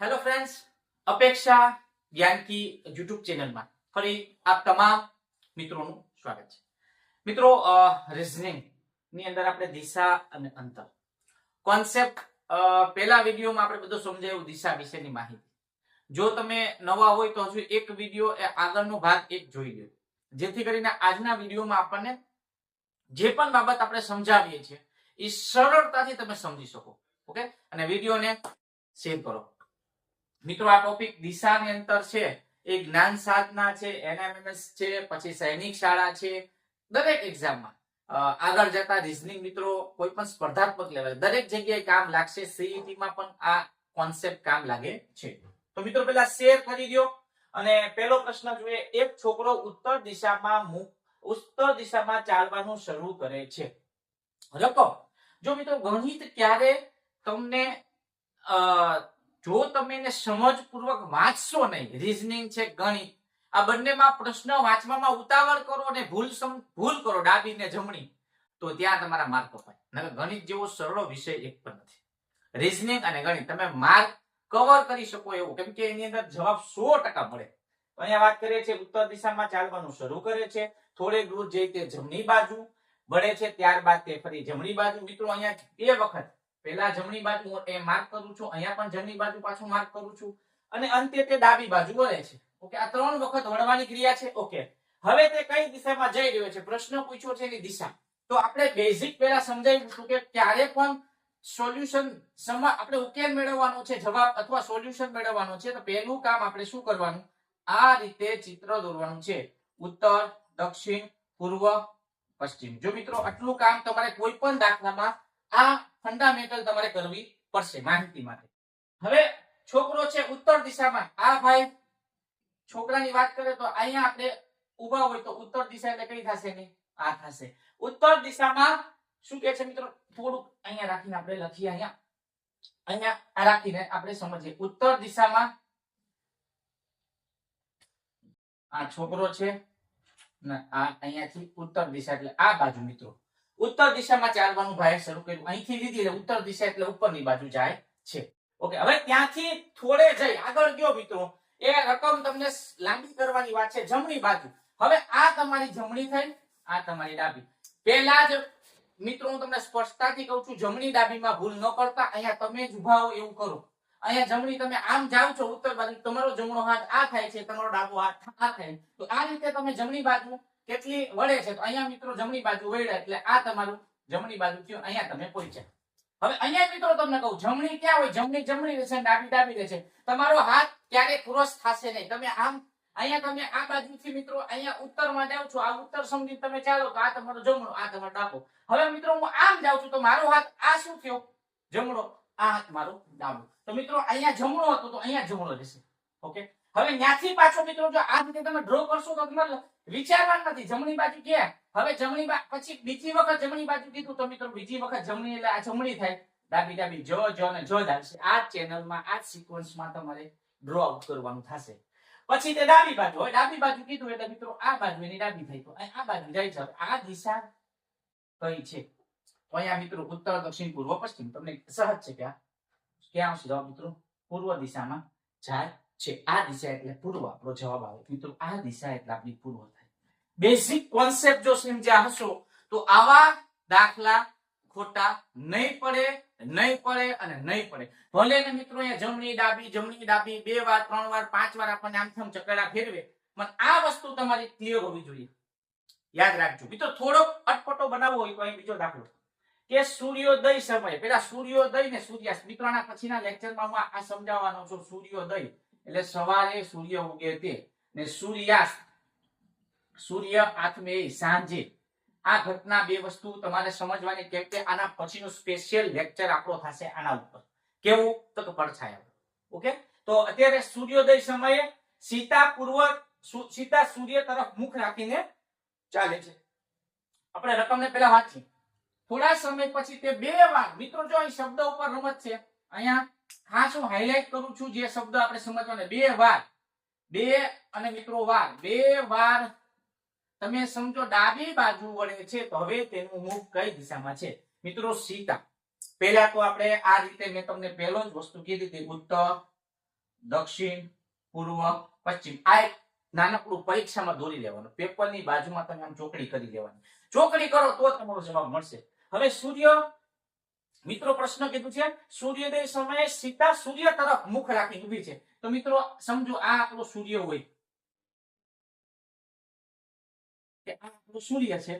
Hello friends અપેક્ષા Gyanki YouTube ચેનલમાં ફરી આપ તમામ મિત્રોનું સ્વાગત છે. મિત્રો રિઝનિંગની અંદર આપણે દિશા અને અંતર. કોન્સેપ્ટ પહેલા વિડીયોમાં આપણે બધું સમજાયું દિશા વિશેની માહિતી. જો તમે નવા હોય તો હજુ એક વીડિયો એ આગળનો ભાગ એક જોઈ લો જેથી કરીને આજના વિડીયોમાં આપણને જે પણ બાબત આપણે સમજાવીએ છીએ એ સરળતાથી તમે સમજી શકો. ઓકે? અને વિડીયોને શેર કરો. મિત્રો આ ટોપિક દિશાની અંતર છે એ જ્ઞાન સાધના છે એનએમએમએસ છે પછી સૈનિક શાળા છે દરેક એક્ઝામમાં આગળ જતા રિઝનિંગ મિત્રો કોઈ પણ સ્પર્ધાત્મક લેવલ દરેક જગ્યાએ કામ લાગશે CET માં પણ આ કોન્સેપ્ટ કામ લાગે છે. તો મિત્રો પેલા શેર કરી દો અને પેલો પ્રશ્ન જોઈએ એક છોકરો ઉત્તર દિશામાં ઉત્તર દિશામાં ચાલવાનું શરૂ કરે છે. જો મિત્રો ગણિત ક્યારે તમને અ, જો તમે એને સમજપૂર્વક વાંચશો નહીં રીઝનિંગ છે ગણિત, આ બંનેમાં પ્રશ્ન વાંચવામાં ઉતાવળ કરો અને ભૂલ ભૂલ કરો ડાબી ને જમણી, તો ત્યાં તમારા માર્ક કપાય નકર ગણિત જેવો સરળ વિષય એક પણ નથી. રીઝનિંગ અને ગણિત, તમે માર્ક કવર કરી શકો એવું, કેમ કે એની અંદર જવાબ સો ટકા મળે. અહીંયા વાત કરીએ છીએ ઉત્તર દિશામાં ચાલવાનું શરૂ કરે છે. થોડે દૂર જઈ તે જમણી બાજુ વળે છે, ત્યારબાદ તે ફરી જમણી બાજુ. મિત્રો, અહીંયા બે વખત પહેલા જમણી બાજુ એ માર્ક કરું છું, અહીંયા પણ જમણી બાજુ પાછું માર્ક કરું છું. અને અંતે તે ડાબી બાજુ વળે છે. ઓકે, આ ત્રણ વખત વળવાની ક્રિયા છે. ઓકે, હવે તે કઈ દિશામાં જઈ રહ્યો છે? પ્રશ્ન પૂછ્યો છે એની દિશા. તો આપણે બેઝિક પહેલા સમજાવ્યું કે ક્યારે પણ સોલ્યુશન આપણે ઉકેલ મેળવવાનો છે, જવાબ અથવા સોલ્યુશન મેળવવાનો છે. તો પહેલું કામ આપણે શું કરવાનું? આ રીતે ચિત્ર દોરવાનું છે. ઉત્તર, દક્ષિણ, પૂર્વ, પશ્ચિમ. જો મિત્રો, આટલું કામ તમારે કોઈ પણ દાખલામાં આ ફંડામેન્ટલ તમારે કરવી પડશે માહિતી માટે. હવે છોકરો છે ઉત્તર દિશામાં. આ ભાઈ, છોકરાની વાત કરે તો અહીંયા આપણે ઊભા હોય તો ઉત્તર દિશા એટલે કઈ થશે ને આ થશે. ઉત્તર દિશામાં શું કે છે મિત્રો? થોડુંક અહીંયા રાખીને આપણે લખીએ અહીંયા. અહીંયા રાખીને આપણે સમજીએ. ઉત્તર દિશામાં આ છોકરો છે ને આ અહીંયાથી ઉત્તર દિશા એટલે આ બાજુ મિત્રો. ઉત્તર દિશામાં ચાલવાનું ભાઈ શરૂ કર્યું. અહીંથી લીધી એટલે ઉત્તર દિશા એટલે ઉપરની બાજુ જાય છે. ઓકે, હવે ત્યાંથી થોડે જઈ આગળ ગયો મિત્રો. એ રકમ તમને લાંબી કરવાની વાત છે, જમણી બાજુ. હવે આ તમારી જમણી થઈ આ તમારી ડાબી. પહેલા જ મિત્રો હું તમને સ્પષ્ટતાથી કહું છું, જમણી ડાબીમાં ભૂલ ન કરતા, અહીંયા તમે જ ઊભા હો એવું કરો. અહીંયા જમણી તમે આમ જાઓ છો, ઉત્તર બાજુ, તમારો જમણો હાથ આ થાય છે, તમારો ડાબો હાથ આ થાય તો આ રીતે તમે જમણી બાજુ કેટલી વળે છે? તો અહીંયા મિત્રો જમણી બાજુ વળ્યા એટલે આ તમારું જમણી બાજુ થયું. અહીંયા તમે પહોંચ્યા હવે અહીંયા મિત્રો તમને કહું, જમણી ક્યાં હોય? જમણી જમણી રહેશે ડાબી ડાબી રહેશે. તમારો હાથ ક્યારે ક્રોસ થશે નહીં. તમે આમ, અહીંયા તમે આ બાજુથી મિત્રો અહીંયા ઉત્તરમાં જાઓ છો. આ ઉત્તર સમજી તમે ચાલો તો આ તમારો જમણો, આ તમારો ડાબો. હવે મિત્રો હું આમ જાઉં છું તો મારો હાથ આ શું થયો? જમણો. આ હાથ મારો ડાબો. તો મિત્રો અહીંયા જમણો હતો તો અહીંયા જમણો રહેશે. ઓકે? હવે ત્યાંથી પાછો મિત્રો જો આ રીતે તમે ડ્રો કરશો તો તમારે વિચારવાનું નથી. જમણી બાજુ ક્યાં? હવે જમણી પછી બીજી વખત જમણી બાજુ કીધું તો મિત્રો બીજી વખત જમણી એટલે આ જમણી થાય. ડાબી ડાબી જો જો ને જો આવશે. આ ચેનલમાં આ સિક્વન્સમાં તમારે ડ્રો આઉટ કરવાનું થશે. પછી તે ડાબી બાજુ હોય ડાબી બાજુ કીધું એટલે મિત્રો આ બાજુ એની ડાબી થઈ તો આ બાજુ જાય છે. આ દિશા કઈ છે? તો અહીંયા મિત્રો ઉત્તર, દક્ષિણ, પૂર્વ, પશ્ચિમ. તમને સહજ છે કે આ? ક્યાં આવશે? જવાબ મિત્રો, પૂર્વ દિશામાં જાય છે. આ દિશા એટલે પૂર્વ. આપણો જવાબ આવે. મિત્રો, આ દિશા એટલે આપણી પૂર્વ થાય. બેઝિક કોન્સેપ્ટ જો સમજ્યા હશો, તો આવા દાખલા ખોટા નહીં પડે નહીં પડે અને નહીં પડે. ભલે ને મિત્રો, અહીંયા જમણી ડાબી જમણી ડાબી, બે વાર, ત્રણ વાર, પાંચ વાર આપણને આમ ચકડા ફેરવે. પણ આ વસ્તુ તમારી ક્લિયર હોવી જોઈએ. યાદ રાખજો. મિત્રો, થોડોક અટપટો બનાવવો હોય તો અહીં બીજો દાખલો. કે સૂર્યોદય સમય. પેલા સૂર્યોદય ને સૂર્યાસ્ત. મિત્રોના પછીના લેક્ચરમાં હું આ સમજાવવાનો છું. સૂર્યોદય. એટલે સવારે સૂર્ય ઉગે તે ને સૂર્યાસ્ત, સૂર્ય આથમે સાંજે. આ ઘટના બે વસ્તુ તમારે સમજવાની કેમ કે આના પછીનું સ્પેશિયલ લેક્ચર આપણો થશે આના ઉપર. કેવું? તો કે પડછાયા. ઓકે? તો અત્યારે સૂર્યોદય સમયે સીતા પૂર્વ સીતા સૂર્ય તરફ મુખ રાખીને ચાલે છે. આપણે રકમને પહેલા વાંચીએ થોડા સમય પછી તે બે વાર, મિત્રો જો અહીં શબ્દ ઉપર રમત છે અહીંયા ખાસ હું હાઇલાઇટ કરું છું જે શબ્દ આપણે સમજવાના. બે વાર. બે અને મિત્રો વાર. બે વાર તમે સમજો ડાબી બાજુ વળે છે તો હવે તેનું મુખ કઈ દિશામાં છે? મિત્રો સીતા પહેલા તો આપણે આ રીતે મેં તમને પહેલો જ વસ્તુ કીધી હતી. ઉત્તર, દક્ષિણ, પૂર્વ, પશ્ચિમ. આ એક નાનકડું પરીક્ષામાં દોરી લેવાનું. પેપરની બાજુમાં તમે આમ ચોકડી કરી લેવાની. ચોકડી કરો તો તમારો જવાબ મળશે. હવે સૂર્ય મિત્રો પ્રશ્ન કીધું છે, સૂર્યોદય સમયે સીતા સૂર્ય તરફ મુખ રાખી ઊભી છે. તો મિત્રો, સમજો, આ આપણો સૂર્ય હોય. સૂર્ય છે,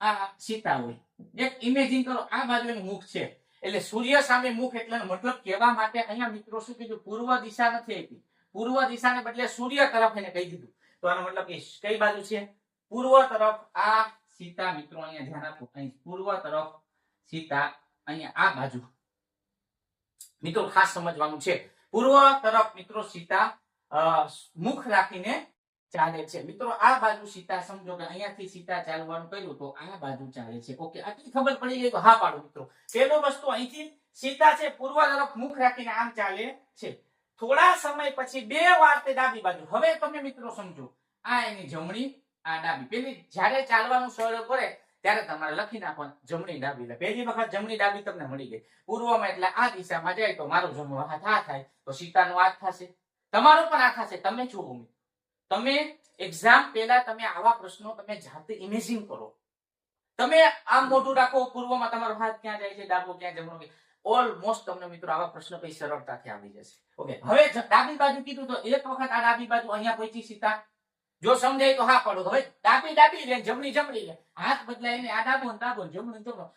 આ સીતા હોય. એક ઇમેજિન કરો, આ બાજુ મુખ છે. એટલે સૂર્ય સામે મુખ એટલે મતલબ કહેવા માટે અહીંયા મિત્રો શું કીધું? પૂર્વ દિશા નથી આપી. પૂર્વ દિશાને બદલે સૂર્ય તરફ એને કહી દીધું. તો આનો મતલબ કઈ બાજુ છે? પૂર્વ તરફ આ સીતા મિત્રો અહીંયા ધ્યાન આપો. અહીં પૂર્વ તરફ સીતા અહીંયા આ બાજુ. મિત્રો, ખાસ સમજવાનું છે. પૂર્વ તરફ મિત્રો સીતા મુખ રાખીને ચાલે છે. મિત્રો, આ બાજુ સીતા સમજો કે અહીંયાથી સીતા ચાલવાનું કર્યું તો આ બાજુ ચાલે છે. ઓકે, આટલી ખબર પડી ગઈ તો હા પાડો મિત્રો. પેલો વસ્તુ અહીંથી સીતા છે, પૂર્વ તરફ મુખ રાખીને આમ ચાલે છે. થોડા સમય પછી બે વાર તે ડાબી બાજુ. હવે તમે મિત્રો સમજો, આ એની જમણી, આ ડાબી. પેલી જ્યારે ચાલવાનું શરૂ કરે ત્યારે તમારે લખી નાખવાનું, જમણી ડાબી. એટલે પહેલી વખત જમણી ડાબી તમને મળી ગઈ. પૂર્વમાં એટલે આ દિશામાં જાય તો મારો જમણો હાથ આ થાય, તો સીતાનો હાથ થશે. તમારો પણ આ થશે. તમે જુઓ. તમે એક્ઝામ પહેલા તમે આવા પ્રશ્નો તમે જાતે ઇમેજિન કરો. તમે આમ મોટું રાખો, પૂર્વમાં તમારો હાથ ક્યાં જાય છે, ડાબો ક્યાં, જમણો ઓલમોસ્ટ તમને મિત્રો આવા પ્રશ્નો કઈ સરળતાથી આવી જશે. ઓકે હવે ડાબી બાજુ કીધું તો એક વખત આ ડાબી બાજુ અહીંયા પહોંચી સીતા. જો સમજાય તો હા પડો. હવે ડાબી ડાબી લે, જમણી જમણી લે. હાથ બદલાઈને આ ડાબો ને ડાબો જમણું જમણું.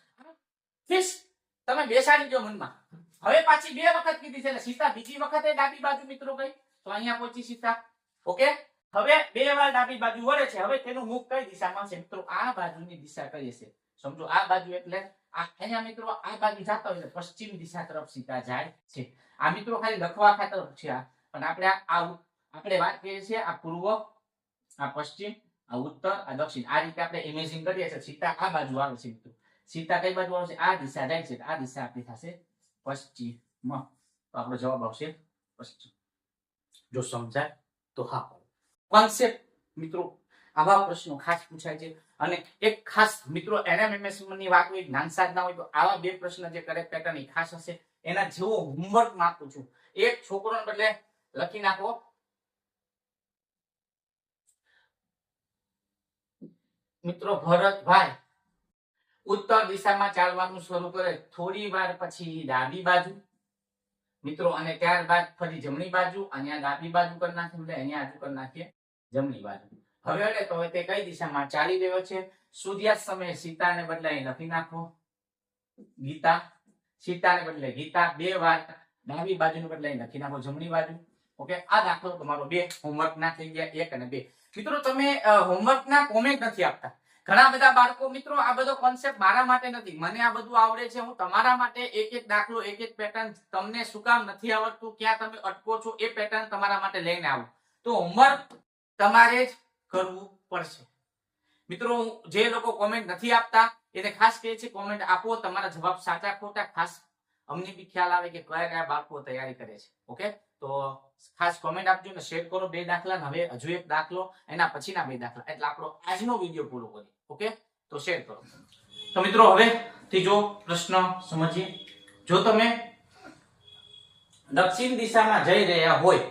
તમે બેસાડી દો મનમાં. હવે પાછી બે વખત કીધી છે સીતા બીજી વખતે ડાબી બાજુ મિત્રો ગઈ તો અહીંયા પહોંચી સીતા. ઓકે? હવે બે વાર ડાબી બાજુ વળે છે. હવે તેનું મુખ કઈ દિશામાં છે? મિત્રો, આ બાજુની દિશા કઈ છે? સમજો, આ બાજુ એટલે અહીંયા મિત્રો આ બાજુ જતા હોય પશ્ચિમ દિશા તરફ સીતા જાય છે. આ મિત્રો ખાલી લખવા ખાતર છે આ. પણ આપણે આ- આપણે વાત કરીએ છીએ આ પૂર્વ આ પશ્ચિમ, આ ઉત્તર, આ દક્ષિણ. આ રીતે આપણે ઇમેજિંગ કરીએ છીએ. સીતા આ બાજુ આવે છે મિત્રો. સીતા કઈ બાજુ આવશે આ દિશા જાય છે. આ દિશા આપણી થશે પશ્ચિમ. તો આપણો જવાબ આવશે પશ્ચિમ. જો સમજાય તો હા. કોન્સેપ્ટ મિત્રો, આવા પ્રશ્નો ખાસ પૂછાય છે. અને એક ખાસ મિત્રો એનએમએમએસની વાત હોય જ્ઞાન સાધના હોય, તો આવા બે પ્રશ્ન જે કરેક્ટ પેટર્ન ખાસ હશે. એના જેવો હોમવર્ક આપું છું. એક છોકરોને બદલે લખી નાખો મિત્રો ભરતભાઈ, ઉત્તર દિશામાં ચાલવાનું શરૂ કરે થોડી વાર પછી ડાબી બાજુ. મિત્રો, અને ત્યારબાદ ફરી જમણી બાજુ અહીંયા ડાબી બાજુ કરી નાખીએ, એટલે અહીંયા આજુ કરી નાખીએ જમણી બાજુ. હવે એટલે તો તે કઈ દિશામાં ચાલી રહ્યો છે? સૂર્યાસ્ત સમયે સીતાને બદલે અહીં લખી નાખો. ગીતા. સીતાને બદલે ગીતા, બે વાર ડાબી બાજુને બદલે લખી નાખો જમણી બાજુ. ઓકે? આ દાખલો તમારો બે હોમવર્ક ના થઈ ગયા, એક અને બે. મિત્રો, તમે હોમવર્ક ના કોમેન્ટ નથી આપતા. ઘણા બધા બાળકો, મિત્રો, આ બધો કોન્સેપ્ટ મારા માટે નથી. મને આ બધું આવડે છે. હું તમારા માટે એક એક દાખલો, એક એક પેટર્ન તમને શું કામ નથી આવડતું, ક્યાં તમે અટકો છો, એ પેટર્ન તમારા માટે લઈને આવો. તો હોમવર્ક તમારે જ કરવું પડશે. મિત્રો જે લોકો કોમેન્ટ નથી આપતા, એને ખાસ કહે છે કોમેન્ટ આપો, તમારા જવાબ સાચા ખોટા. ખાસ અમને બી ખ્યાલ આવે કે કયા કયા બાળકો તૈયારી કરે છે. ઓકે? તો ખાસ કોમેન્ટ આપજો ને શેર કરો બે દાખલા હવે હજુ એક દાખલો, એના પછીના બે દાખલા. એટલે આપણો આજનો વીડિયો પૂરો કરીએ ઓકે તો શેર કરો. તો મિત્રો હવે ત્રીજો પ્રશ્ન સમજીએ. જો તમે દક્ષિણ દિશામાં જઈ રહ્યા હોય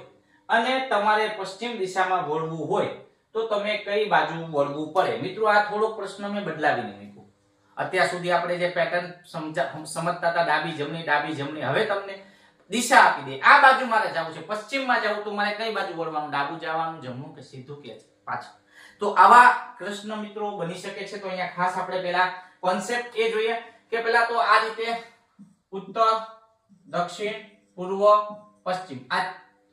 અને તમારે પશ્ચિમ દિશામાં વળવું હોય, તો તમે કઈ બાજુ વળવું પડે? મિત્રો, આ થોડોક પ્રશ્ન મેં બદલાવીને મૂક્યો. અત્યાર સુધી આપણે જે પેટર્ન સમજતા હતા, ડાબી જમણી ડાબી જમણી, હવે તમને દિશા આપી દે. આ બાજુ મારે જવું છે. પશ્ચિમમાં જવું તો મારે કઈ બાજુ વળવાનું? ડાબુ જવાનું, જમ્મુ કે સીધું કે પાછું? તો આવા કૃષ્ણ મિત્રો બની શકે છે. તો અહીંયા ખાસ આપણે પેલા કોન્સેપ્ટ એ જોઈએ કે પેલા તો આ રીતે ઉત્તર, દક્ષિણ, પૂર્વ, પશ્ચિમ. આ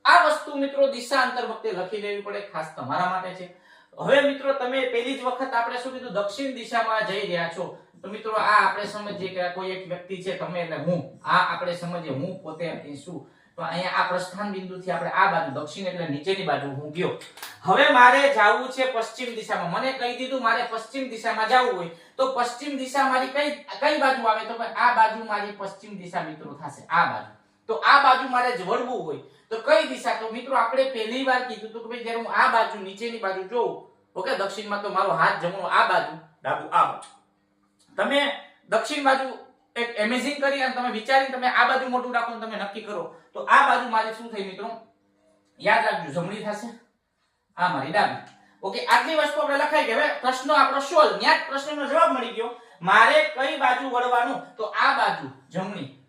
આ વસ્તુ મિત્રો દિશા અંતર વખતે લખી લેવી પડે. ખાસ તમારા માટે છે. હવે મિત્રો તમે પહેલી જ વખત આપણે શું કીધું? દક્ષિણ દિશામાં જઈ રહ્યા છો. તો મિત્રો, આ આપણે સમજીએ કે કોઈ એક વ્યક્તિ છે, તમે અને હું. આ આપણે સમજીએ, હું પોતે શું. તો અહીંયા આ પ્રસ્થાન બિંદુથી આપણે આ બાજુ, દક્ષિણ એટલે નીચેની બાજુ હું ગયો. હવે મારે જવું છે પશ્ચિમ દિશામાં. મને કહી દીધું મારે પશ્ચિમ દિશામાં જવું હોય. તો પશ્ચિમ દિશા મારી કઈ કઈ બાજુ આવે? તો આ બાજુ મારી પશ્ચિમ દિશા મિત્રો થશે. આ બાજુ. તો આ બાજુ મારે વળવું હોય. તો કઈ દિશા? તો મિત્રો, આપણે પહેલી વાર કીધું હતું કે ભાઈ, જ્યારે હું આ બાજુ નીચેની બાજુ જોઉં, ઓકે, દક્ષિણમાં તો મારો હાથ જમણો આ બાજુ, ડાબુ આ બાજુ. તમે દક્ષિણ બાજુ એક એમેઝિંગ કરી અને તમે વિચારી તમે આ બાજુ મોટું રાખો તમે નક્કી કરો. તો આ બાજુ મારે શું થઈ મિત્રો? યાદ રાખજો, જમણી થશે. આ મારી ડાબી. ઓકે, આટલી વસ્તુ આપણે લખાઈ ગઈ. હવે પ્રશ્ન આપણો સોલ્વ. ત્યાં જ પ્રશ્નનો જવાબ મળી ગયો. મારે કઈ બાજુ વળવાનું? તો આ બાજુ, જમણી.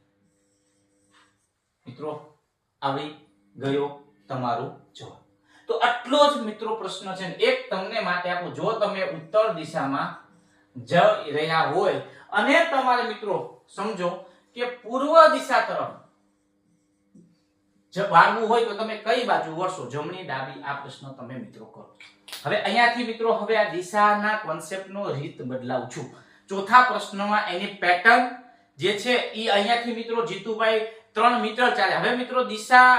મિત્રો, આવી ગયો તમારો જવાબ. તો આટલો જ મિત્રો પ્રશ્ન છે એક તમને માટે આપો. જો તમે ઉત્તર દિશામાં જઈ રહ્યા હોય. અને તમારે મિત્રો સમજો કે પૂર્વ દિશા તરફ વાળવું હોય તો તમે કઈ બાજુ વળશો? જમણી ડાબી, આ પ્રશ્ન તમે મિત્રો કરો. હવે અહીંયાથી મિત્રો હવે આ દિશાના કોન્સેપ્ટનો રીત બદલાવું છું. ચોથા પ્રશ્નમાં એની પેટર્ન જે છે એ અહીંયાથી મિત્રો જીતુભાઈ ત્રણ મીટર ચાલે. હવે મિત્રો દિશા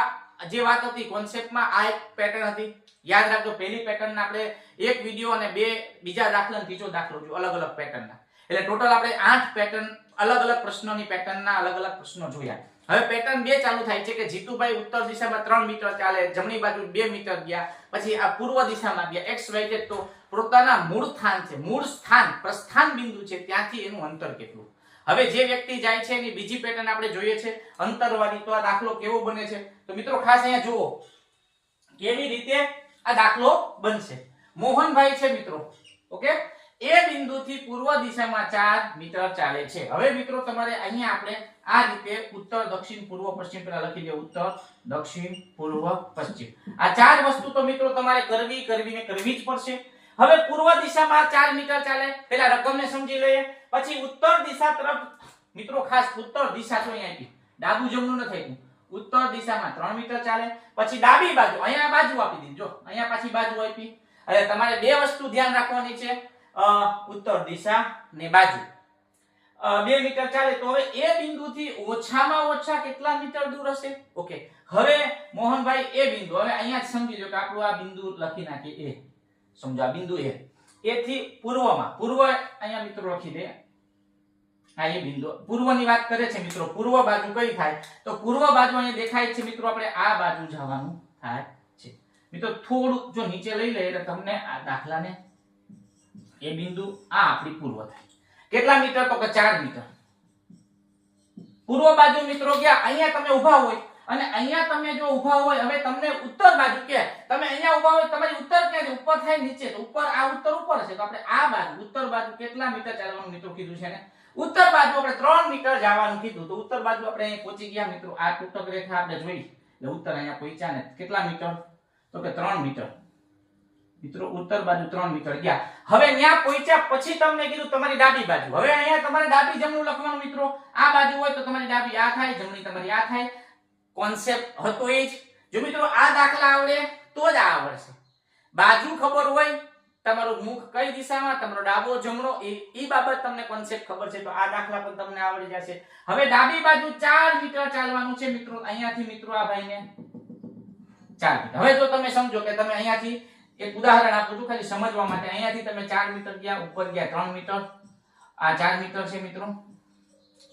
જે વાત હતી કોન્સેપ્ટમાં આ એક પેટર્ન હતી. યાદ રાખજો, પહેલી પેટર્ન આપણે એક વીડિયો અને બે બીજા દાખલા ત્રીજો દાખલો જો અલગ અલગ પેટર્નના એટલે ટોટલ આપણે આઠ પેટર્ન અલગ અલગ પ્રશ્નોની પેટર્નના અલગ અલગ પ્રશ્નો જોયા. હવે પેટર્ન બે ચાલુ થાય છે કે જીતુભાઈ ઉત્તર દિશામાં ત્રણ મીટર ચાલે, જમણી બાજુ બે મીટર ગયા, પછી આ પૂર્વ દિશામાં ગયા એક્સ વાય તો પોતાના મૂળ સ્થાન છે, મૂળ સ્થાન, પ્રસ્થાન બિંદુ છે, ત્યાંથી એનું અંતર કેટલું? હવે જે વ્યક્તિ જાય છે એની બીજી પેટર્ન આપણે જોઈએ છે, અંતરવાળી, તો આ દાખલો કેવો બને છે? તો મિત્રો ખાસ અહીંયા જુઓ. કેવી રીતે આ દાખલો બનશે. મોહનભાઈ છે મિત્રો, ઓકે? એ બિંદુથી પૂર્વ દિશામાં ચાર મીટર ચાલે છે. હવે મિત્રો, તમારે અહીંયા આપણે આ રીતે ઉત્તર, દક્ષિણ, પૂર્વ, પશ્ચિમ પેલા લખી દે, ઉત્તર, દક્ષિણ, પૂર્વ, પશ્ચિમ. આ ચાર વસ્તુ તો મિત્રો તમારે કરવી કરવી ને કરવી જ પડશે. હવે પૂર્વ દિશામાં ચાર મીટર ચાલે પેલા રકમને સમજી લઈએ. પછી ઉત્તર દિશા તરફ, મિત્રો, ખાસ ઉત્તર દિશા તો અહીંયા ડાબુ જમણું ન થઈ ઉત્તર દિશામાં ત્રણ મીટર ચાલે, પછી ડાબી બાજુ, અહીંયા બાજુ આપી દીધી અહીંયા પાછી બાજુ આપી. એટલે તમારે બે વસ્તુ ધ્યાન રાખવાની છે ઉત્તર દિશા ને બાજુ. બે મીટર ચાલે, તો હવે એ બિંદુથી ઓછામાં ઓછા કેટલા મીટર દૂર હશે? ઓકે હવે મોહનભાઈ, એ બિંદુ, હવે અહીંયા જ સમજી લો કે આપણું આ બિંદુ લખી નાખીએ, એ. સમજો, આ બિંદુ એ. એથી પૂર્વમાં, પૂર્વ અહીંયા મિત્રો લખી દે. આ એ બિંદુ. પૂર્વની વાત કરે છે મિત્રો, પૂર્વ બાજુ કઈ થાય? તો પૂર્વ બાજુ અહીંયા દેખાય છે મિત્રો, આપણે આ બાજુ જવાનું થાય છે. મિત્રો થોડું જો નીચે લઈ લઈએ એટલે તમને આ દાખલાને એ બિંદુ, આ આપણી પૂર્વ થાય. કેટલા મીટર? તો કે 4 મીટર. પૂર્વ બાજુ મિત્રો ગયા અહીંયા તમે ઊભા હોય. અને અહીંયા તમે જો ઊભા હોય, હવે તમને ઉત્તર બાજુ કે, તમે અહીંયા ઊભા હોય, તમારી ઉત્તર ક્યાં છે? ઉપર થાય નીચે. તો ઉપર, આ ઉત્તર ઉપર છે તો આપણે આ બાજુ, ઉત્તર બાજુ કેટલા મીટર ચાલવાનું મિત્રો કીધું છે ને? ઉત્તર બાજુ આપણે 3 મીટર જવાનું કીધું, તો ઉત્તર બાજુ આપણે અહીં પહોંચી ગયા મિત્રો. આ તૂટક રેખા આપણે જોઈ. એટલે ઉત્તર અહીંયા પહોંચ્યા ને કેટલા મીટર? તો કે 3 મીટર. મિત્રો, ઉત્તર બાજુ 3 મીટર ગયા. હવે ત્યાં પહોંચ્યા પછી તમને કીધું તમારી ડાબી બાજુ. હવે અહીંયા તમારે ડાબી જમણું લખવાનું મિત્રો. આ બાજુ હોય તો તમારી ડાબી આ થાય, જમણી તમારી આ થાય. કોન્સેપ્ટ હતો એ જ. જો મિત્રો, આ દાખલા આવડે તો જ આ આવડશે. બાજુ ખબર હોય તમારું મુખ કઈ દિશામાં, તમારો ડાબો જમણો, એ, ઈ બાબત તમને કોન્સેપ્ટ ખબર છે, તો આ દાખલા પણ તમને આવડી જશે. હવે ડાબી બાજુ 4 મીટર ચાલવાનું છે, મિત્રો. અહીંયાથી, મિત્રો, આ ભાઈને 4 મીટર. હવે જો તમે સમજો કે તમે અહીંયાથી એક ઉદાહરણ આપું છું, ખાલી સમજવા માટે. અહીંયાથી તમે 4 મીટર ગયા, ઉપર ગયા 3 મીટર. આ 4 મીટર છે, મિત્રો.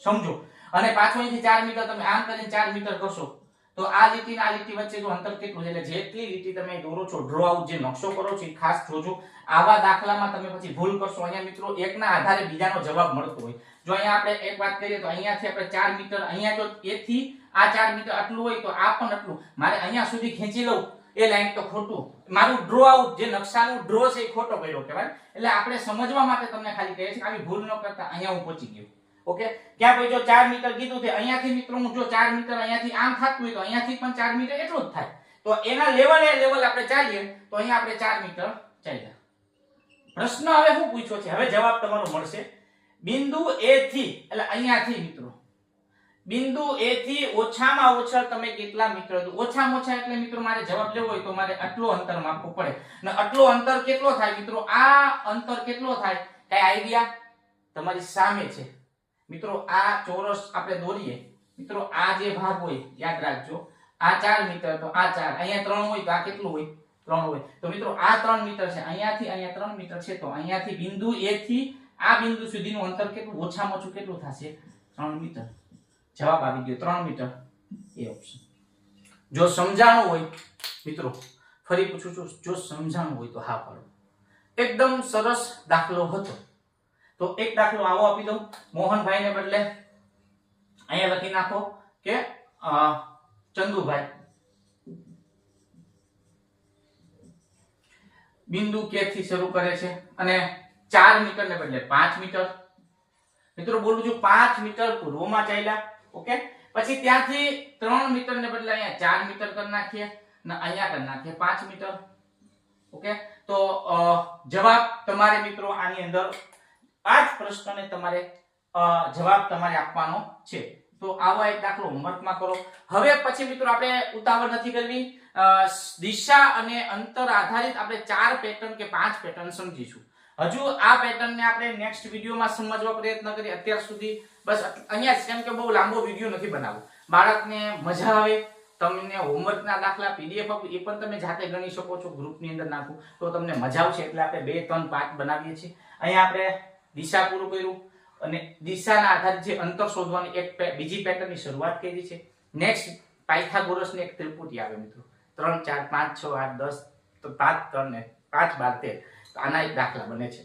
સમજો. અને પાછો અહીંથી 4 મીટર તમે આમ કરીને 4 મીટર કરશો. તો આ લીટી આ લીટી વચ્ચે જો અંતર કેટલું છે? એટલે જેટલી લીટી તમે દોરો છો ડ્રો આઉટ જે નકશો કરો છો ખાસ જોજો. આવા દાખલામાં તમે પછી ભૂલ કરશો. અહીંયા મિત્રો, એકના આધારે બીજાનો જવાબ મળતો હોય. જો અહીંયા આપણે એક વાત કરીએ તો અહીંયાથી આપણે 4 મીટર, અહીંયા જો એથી આ 4 મીટર આટલું હોય તો આ પણ આટલું. મારે અહીંયા સુધી ખેંચી લઉં. એ લાઈન તો ખોટું. મારું ડ્રો આઉટ જે નકશાનું ડ્રો છે એ ખોટો કર્યો કહેવાય. એટલે આપણે સમજવા માટે તમને ખાલી કહે છે આવી ભૂલ ન કરતા, અહીંયા હું પહોંચી ગયો. ઓકે? ક્યાં ભાઈ જો 4 મીટર કીધું છે, અહીંયાથી મિત્રો હું જો 4 મીટર અહીંયાથી આમ થતું હોય તો અહીંયાથી પણ 4 મીટર એટલું જ થાય. તો એના લેવલે લેવલ આપણે ચાલીએ, તો અહીંયા આપણે 4 મીટર ચાલ્યા. પ્રશ્ન હવે શું પૂછ્યો છે? હવે જવાબ તમારો મળશે. બિંદુ A થી, એટલે અહીંયાથી મિત્રો. બિંદુ A થી ઓછામાં ઓછા તમે કેટલા મીટર ઓછામાં ઓછા એટલે મિત્રો મારે જવાબ લેવો હોય તો મારે આટલો અંતર માપવું પડે. અને આટલો અંતર કેટલો થાય મિત્રો? આ અંતર કેટલો થાય? કઈ આઈડિયા તમારી સામે છે. મિત્રો, આ ચોરસ આપણે દોરીએ. મિત્રો, આ જે ભાગ હોય, યાદ રાખજો. આ ચાર મીટર, તો આ ચાર. અહીંયા ત્રણ હોય, તો આ કેટલું હોય? ત્રણ હોય. તો મિત્રો, આ ત્રણ મીટર છે. અહીંયાથી અહીંયા ત્રણ મીટર છે, તો અહીંયાથી બિંદુ એ થી આ બિંદુ સુધીનું અંતર કેટલું? ઓછામાં ઓછું કેટલું થશે? ત્રણ મીટર. જવાબ આવી ગયો. ત્રણ મીટર. એ ઓપ્શન જો સમજાણું હોય, મિત્રો, ફરી પૂછું છું, જો સમજાણું હોય તો હા પાડો એકદમ સરસ દાખલો હતો. તો એક દાખલો આવો આપી દઉં. મોહનભાઈને બદલે અહીંયા લખી નાખો કે ચંદુભાઈ. બિંદુ કે થી શરૂ કરે છે અને ચાર મીટર ને બદલે પાંચ મીટર. મિત્રો, બોલું છું, પાંચ મીટર પૂર્વમાં ચાલ્યા. ઓકે? પછી ત્યાંથી ત્રણ મીટર ને બદલે અહીંયા ચાર મીટર કરી નાખીએ ને અહીંયા કરી નાખીએ પાંચ મીટર. ઓકે? તો જવાબ તમારે મિત્રો આની અંદર જ પ્રશ્નને તમારે જવાબ તમારે આપવાનો છે. તો આવો એક દાખલો હોમવર્કમાં કરો. હવે પછી મિત્રો આપણે ઉતાવળ નથી કરવી. દિશા અને અંતર આધારિત આપણે ચાર પેટર્ન કે પાંચ પેટર્ન સમજીશું. હજુ આ પેટર્નને આપણે નેક્સ્ટ વિડીયોમાં સમજવા પ્રયત્ન કરીએ. અત્યાર સુધી બસ અહીંયા કેમ કે બહુ લાંબો વીડિયો નથી બનાવવો બાળકને મજા આવે. તમને હોમવર્કના દાખલા પીડીએફ આપું, એ પણ તમે જાતે ગણી શકો છો. ગ્રુપની અંદર નાખું. તો તમને મજા આવશે. એટલે આપણે બે, ત્રણ પાર્ટ બનાવીએ છીએ. અહીંયા આપણે દિશા પૂરું કર્યું અને દિશાના આધારે જે અંતર શોધવાની એક બીજી પેટર્નની શરૂઆત કરી છે. નેક્સ્ટ પાયથાગોરસની એક ત્રિપુટી આવે મિત્રો. ત્રણ, ચાર, પાંચ, છ, આઠ, દસ, તો પાંચ, ત્રણ પાંચ, બાર, તેર. આના એક દાખલા બને છે.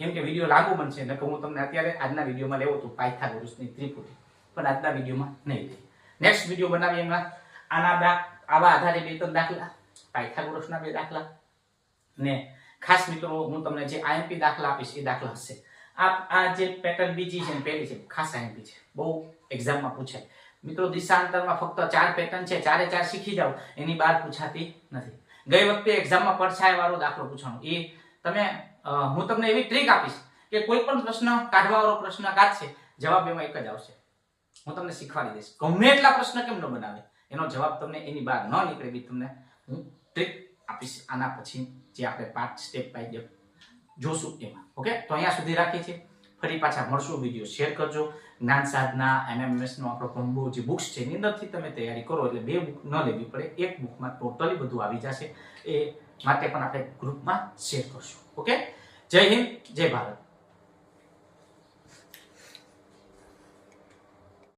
કેમ કે વીડિયો લાગુ બનશે, નકર હું તમને અત્યારે આજના વિડીયોમાં લેવો તો પાયથાગોરસની ત્રિપુટી. પણ આજના વિડીયોમાં નહીં થઈ નેક્સ્ટ વીડિયો બનાવીએ એમાં. આના આવા આધારે બે, ત્રણ દાખલા. પાયથાગોરસના બે દાખલા. ને ખાસ મિત્રો, હું તમને જે આઈએમપી દાખલા આપીશ, એ દાખલા હશે. આ આ જે પેટર્ન બીજી છે પહેલી છે, ખાસ આઈએમપી છે. બહુ એક્ઝામમાં પૂછાય. મિત્રો, દિશાંતરમાં ફક્ત ચાર પેટર્ન છે, ચારે ચાર શીખી જાઓ, એની બહાર પૂછાતી નથી. ગઈ વખતે એક્ઝામમાં પડછાય વાળો દાખલો પૂછવાનો. એ તમે હું તમને એવી ટ્રીક આપીશ કે કોઈ પણ પ્રશ્ન કાઢવા વાળો પ્રશ્ન કાઢશે, જવાબ એમાં એક જ આવશે. હું તમને શીખવાડી દઈશ. ગમે એટલા પ્રશ્ન કેમ ન બનાવે, એનો જવાબ તમને એની બહાર ન નીકળે બી તમને હું ટ્રીક આપીશ. આના પછી જે આપણે પાર્ટ સ્ટેપ બાય સ્ટેપ જોશું એમાં. ઓકે તો અહીંયા સુધી રાખીએ છીએ. ફરી પાછા મળશું. વીડિયો શેર કરજો. જ્ઞાન સાધના, એમએમએસ નો આપણો કોમ્બો જે બુક્સ છે, એની અંદરથી તમે તૈયારી કરો. એટલે બે બુક ન લેવી પડે. એક બુકમાં ટોટલી બધું આવી જશે. એ માટે પણ આપણે ગ્રુપમાં શેર કરશું. ઓકે જય હિન્દ, જય ભારત.